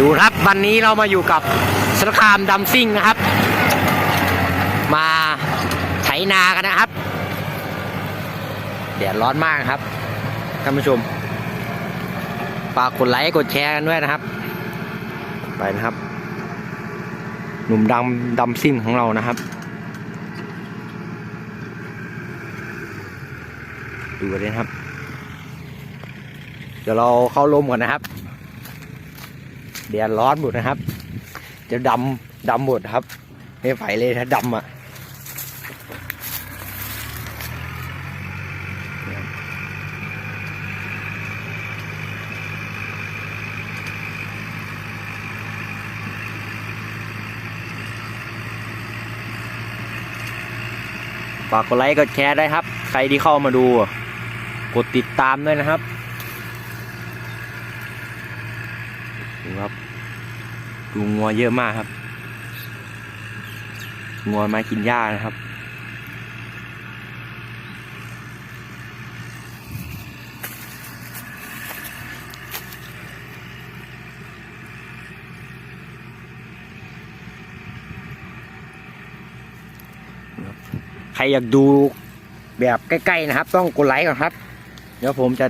ดูครับวันนี้เรามาอยู่กับสารคามดัมซิ่งนะครับ มาไถนากันนะครับแดดร้อนมากครับท่านผู้ชมฝากกดไลค์กดแชร์กันด้วยนะครับ ไปนะครับ หนุ่มดำดำซิ่งของเรานะครับ ดูกันเลยครับ เดี๋ยวเราเข้าลมก่อนนะครับ แดดร้อนหมดนะครับ จะดำดำหมดครับ ไม่ไหวเลยถ้าดำอะฝากกดไลค์กดแชร์ได้ครับ ใครที่เข้ามาดู กดติดตามด้วยนะครับดูครับ ดูงัวเยอะมากครับงัวมากินหญ้านะครับ ใครอยากดูแบบใกล้ๆนะครับ ต้องกดไลค์ก่อนครับ เดี๋ยวผมจะ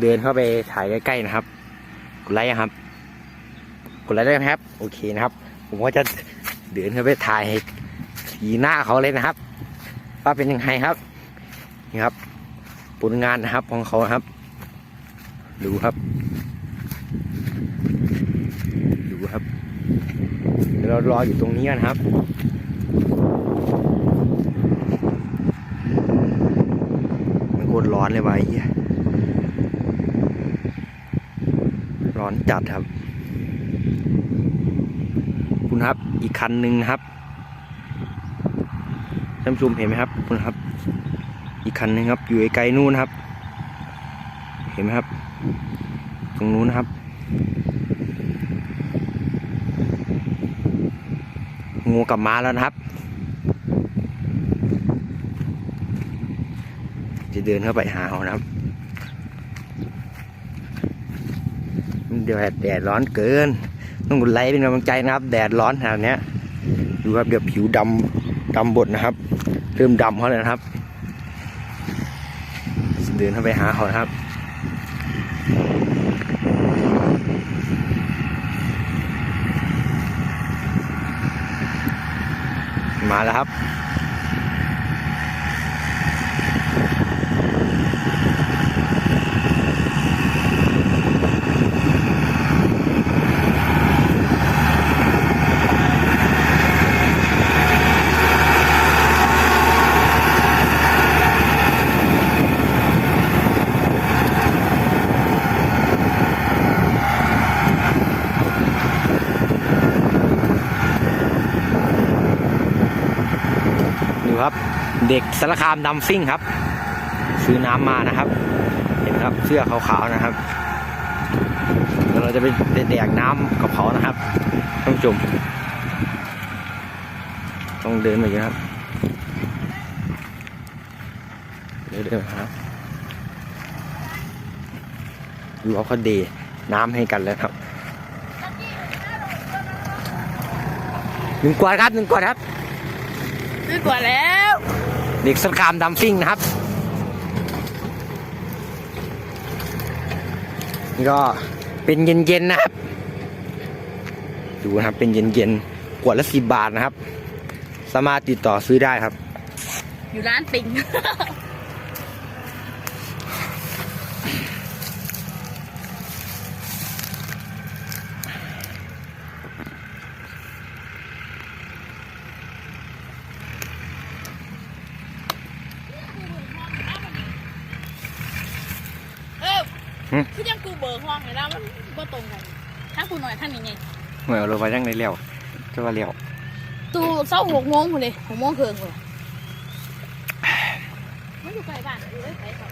เดินเข้าไปถ่ายใกล้ๆนะครับ กดไลค์ครับ กดไลค์ได้ไหมครับ โอเคนะครับ ผมก็จะเดินเข้าไปถ่ายสีหน้าเขาเลยนะครับ ว่าเป็นยังไงครับนี่ครับผลงานนะครับของเขาครับ ดูครับ ดูครับเดี๋ยวเรารออยู่ตรงนี้กันครับมันโคตรร้อนเลยวะไอ้ร้อนจัดครับ คุณครับ อีกคันหนึ่งครับท่านผู้ชมเห็นไหมครับคุณครับ อีกคันหนึ่งครับ อยู่ไกลนู่นครับ เห็นไหมครับ ตรงนู้นนะครับงูกลับมาแล้วนะครับ จะเดินเข้าไปหาเขานะครับเดี๋ยวแดดร้อนเกิน ต้องกดไลค์เป็นกำลังใจนะครับ แดดร้อนขนาดนี้ดูครับเดี๋ยวผิวดำดำบดนะครับ เริ่มดำเขาเลยนะครับ เดินเข้าไปหาเขานะครับมาแล้วครับ ดูครับ เด็กสารคามดำซิ่งครับ ซื้อน้ำมานะครับ เห็นไหมครับเสื้อขาวๆนะครับเราจะไปแดกน้ำกับเขานะครับท่านผู้ชมต้องเดินไปนะครับเดินเดินครับดูว่าเขาเดน้ำให้กันแล้วครับหนึ่งกวดครับหนึ่งกวดครับซื้อกว่าแล้ว เด็กสารคามดัมซิ่งนะครับ นี่ก็เป็นเย็นๆนะครับ ดูนะครับเป็นเย็นๆขวดละสิบบาทนะครับ สามารถติดต่อซื้อได้ครับ อยู่ร้านปิง คือยังกูเบิกห้องเลยแล้วมันบ่ตรงกันทั้งกูหน่อยทั้งนี้ไงเหมือนเราไปยังในเลี้ยวจะว่าเลี้ยวตูเช้าหกโมงพอเลยหกโมงครึ่งเลยมันอยู่ไกลบ้านอยู่ไกลเขาน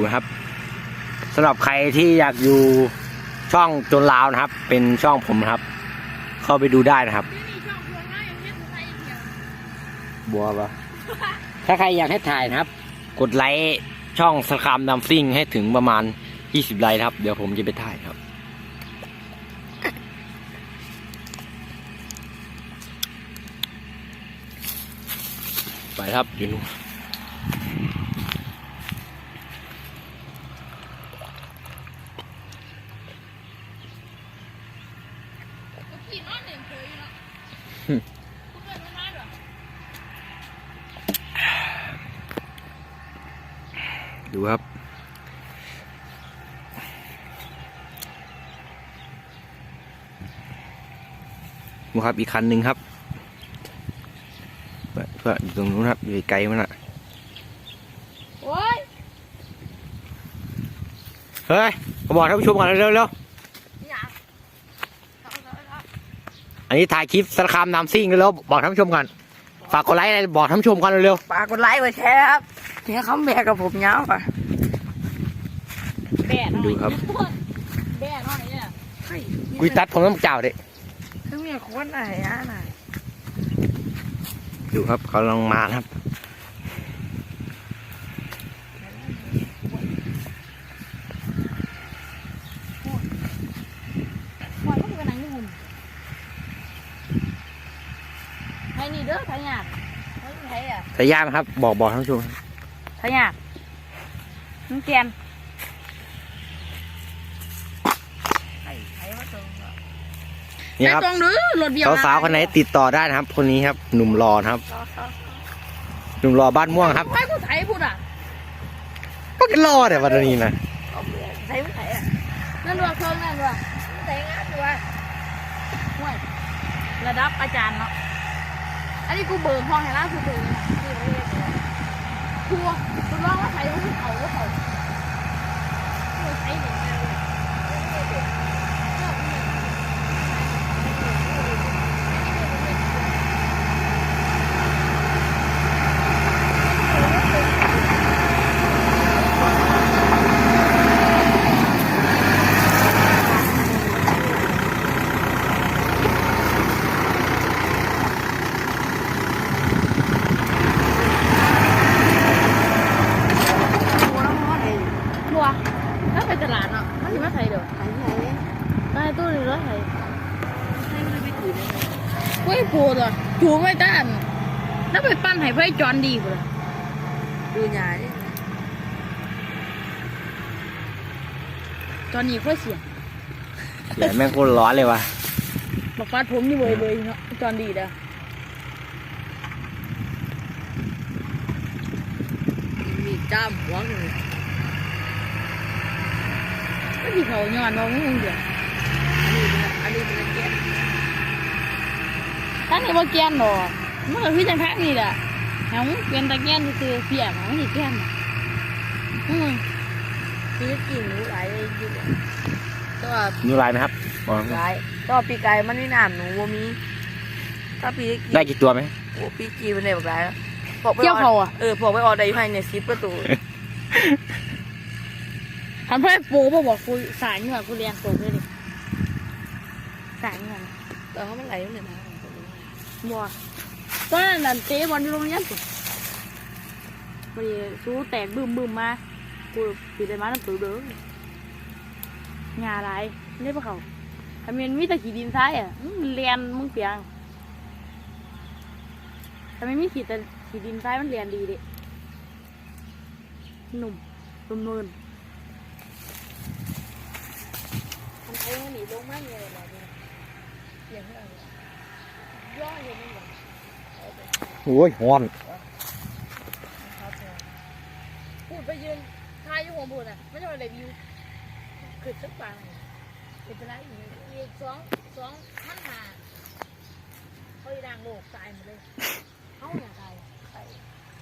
ดูนะครับสำหรับใครที่อยากอยู่ช่องจนลาวนะครับ เป็นช่องผมครับ เข้าไปดูได้นะครับ บัวปะถ้าใครอยากให้ถ่ายนะครับ กดไลค์ช่องสคามดัมซิ่งให้ถึงประมาณ 20 ไลค์นะครับ เดี๋ยวผมจะไปถ่ายครับ ไปครับอยู่นู่น กูขี่นอนหนึ่งเคยอยู่เนาะกูเกิดมาบ้านเหรอ ดูครับ ดู ครับ อีกคันหนึ่งครับเพื่อเพื่ออยู่ตรงนู้นครับ อยู่ไกลมันอะโอ้ยเฮ้ยมาบอกท่านผู้ชมก่อนเร็วๆเร็วนี่อยากเอาเอาเอาๆอันนี้ถ่ายคลิปสารคามนำซิ่งเร็วๆบอกท่านผู้ชมก่อนฝากกดไลค์อะไรบอกท่านผู้ชมก่อนเร็วฝากกดไลค์กดแชร์ครับเนี่ยเขาแบกกับผมยาวป่ะแบะหน่อยดูครับแบะหน่อยเนี่ยๆกุยตัดผมต้องเจ้าเด็ คือเมียโคนไหนอะไหนดูครับเขากำลังมานะครับปล่อยมันไปนั่งอยู่หุ่นไทยนี่เด้อไทยยากไทยไทยอะแต่ยากไหมครับ บอกบอกท่านผู้ชม ไทยยากมึงแกน ไอ้ไอ้ว่าตรงอะ นี่ครับไปตรงหรือรถเบียร์สาวๆคนไหนติดต่อได้นะครับ คนนี้ครับ หนุ่มรอนะครับ หนุ่มรอบ้านม่วงครับไอ้กูไทยพูดอะก็รอแต่วันนี้นะเอาเมียใช้ไม่ใช้อะนั่นด้วยเครื่องนั่นด้วยใช้งานด้วยห่วยระดับอาจารย์เนาะอันนี้กูเบิกห้องให้ล่าสุดเลยนะนี่ประเทศเลยครูกูร้องว่าไทยว่าเขาว่าเขากูไทยเด็กเลยบัวถ้าไปตลาดเนาะมันจะไม่ไทยเด้อ ไอ้ไง ไปตู้หนึ่งร้อยไทย ให้มันไปถือได้ไงเฮ้ยปูตัวจูไม่ต้านถ้าไปปั้นให้ไพ่จอนดีกว่าดูหยาดิจอนนี่ค่อยเสียเดี๋ยวแม่งโคตรร้อนเลยว่ะบอกฟาดผมนี่เบยเบยเนาะจอนดีเด้อมีจ้ามหัวหนึ่งก็ที่เขาย้อนมองไม่คงเดียวอั นนี้เป็นอันนี้เป็นแก๊สตั้งแต่ว่าแกนดอกมันก็คือจังพักนี่แหละแถวเปลี่ยนตะแกนคือเปียกมันสิแกนน่ะอืมปีกกิ่งหนูหลายเลยอยู่เลยตัวมีลายไหมครับบอกหลายตัวปีกไก่มันไม่น้ำหนูว่ามี ถ้าปีกกิ่งได้กี่ตัวไหมโอ้ปีกกิ่งมันได้แบบไรแล้วพอไปเกี่ยวอเขาออะเออพอไปออได้ภายในสิบประตูทำให้ปูบอกบอกกูสายเหงื่อกูเรียนสูงเลยดิ สายเหงื่อแต่ว่ามันไหลมันเลยนะบัวตอนนั้นนะเตะบอลอยู่โรงเรียนสิพอดีสู้แตกบึ้มบึ้มมากูปีได้มาน้ำตัวเด้องาอะไรเล่นปะเขาทำเป็นมีแต่ขีดินซ้ายอะมึงเรียนมึงเปียงทำไมมีขีดแต่ขีดินซ้ายมันเรียนดีดิหนุ่มนุ่มเนินทำไมมันหนีลงมากเลยแบบนี้อย่างไรย่อเลยนี่หว่า โอ้ยฮ้อน พูดไปยืนทายอยู่หัวพูดอะไม่ใช่ว่าอะไรวิวขึ้นสักปางเป็นไปได้อีกอีกสองสองพันหาเขาอีด่างโลกตายหมดเลยเขาอยากตายตาย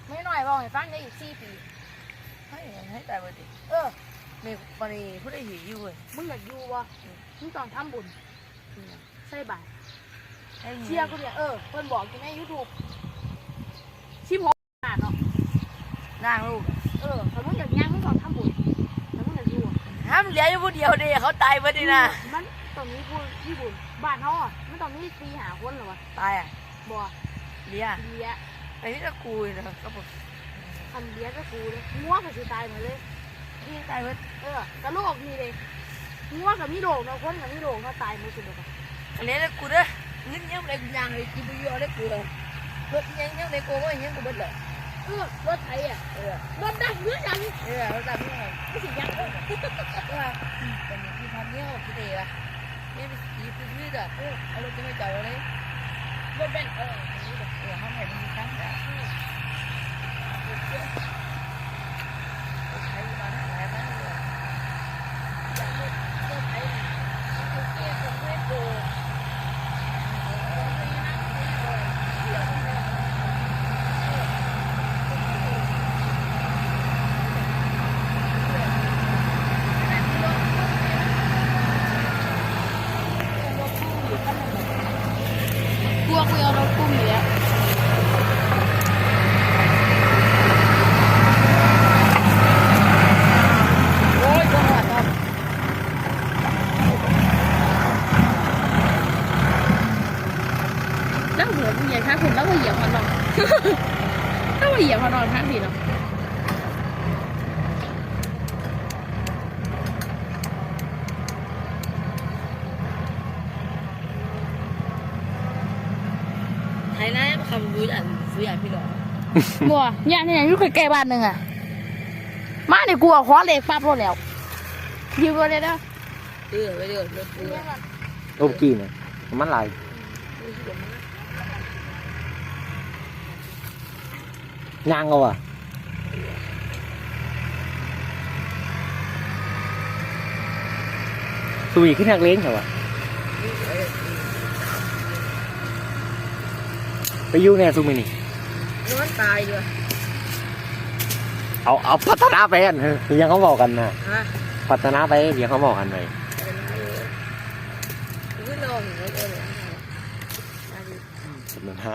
ไม่น้อยบอกให้ฟังได้อีกสี่ปีให้ให้แต่วันนี้เออมีวันนี้ผู้ได้หิวอยู่เลยมึงอยากอยู่วะมึงต้องทำบุญ ใส่บาตรให้เชียร์กูเนี่ยเออเพิ่นบอกอยู่ในยูทูบชิมหกบาทเนาะร่างลูก เออถ้ามึงอยากย่างมึงต้องทำบุญลี้ยงอยู่ผู้เดียวเด้เขาตายไปดินะมันตรงนี้พูดญี่ปุ่นบ้านเขาอะมันตรงนี้ตีหาคนเหรอวะตายอะบ่เลี้ยงเลี้ยไอ้นี่ตะกูเลยนะก็บอกทำเลี้ยก็กูเลยงัวก็สิตายหมดเลยนี่ตายไปเออกระโลกมีเลยงัวกับมีโด่งเนาะคนกับมีโด่งเขาตายหมดสุดเลย อันนี้ตะกูเด้อเงินยังเลยกูยังเลยกินไปเยอะเลยกูเลยรถยังยังเลยกูก็ยังกูเบิดเลยเออรถไถอะ เออ รถดังเยอะจัง เออเราจำไม่ได้ ไม่สิยังเออ ว่าเป็นที่พันเนี่ยกูเดียวนี่เป็นสีพื้นๆอะเออเอารถจะไม่จอดเลย รถเบนซ์เออ เออห้องไหนมันมีครั้งแต่ใช้มาหลายครั้งเลย รถไถเขาเกี่ยวกับให้โก กลัวกูเอารถกุ้งอยู่แล้ว โอ้ยจังหวัดครับ แล้วเหมือนเหยียบข้างผมแล้วก็เหยียบมันลง ถ้าว่าเหยียบมันนอนข้างผิดเนาะ ไทย นะคำรู้อันซื้ออย่างพี่หลอบัวย่านที่ไหนอยู่ใกล้ๆบ้านหนึ่งอะ มาเนี่ยกูเอาคว้าเหล็กปั๊บรถแล้วยิงก็เลยนะเออไปเดี๋ยวรถเรือโอ้กี้เนี่ยมันไหลยางเอาอะสุยขึ้นทางเล้งเหรอวะ ไปอยู่เนี่ยสุมินี่นอนตายด้วยเอาเอาพัฒนาไปกันเถอะยังเขาบอกกันนะฮะพัฒนาไปเดี๋ยวเขาบอกกันเลยขึ้นนอนอยู่แล้วเลยพัฒนา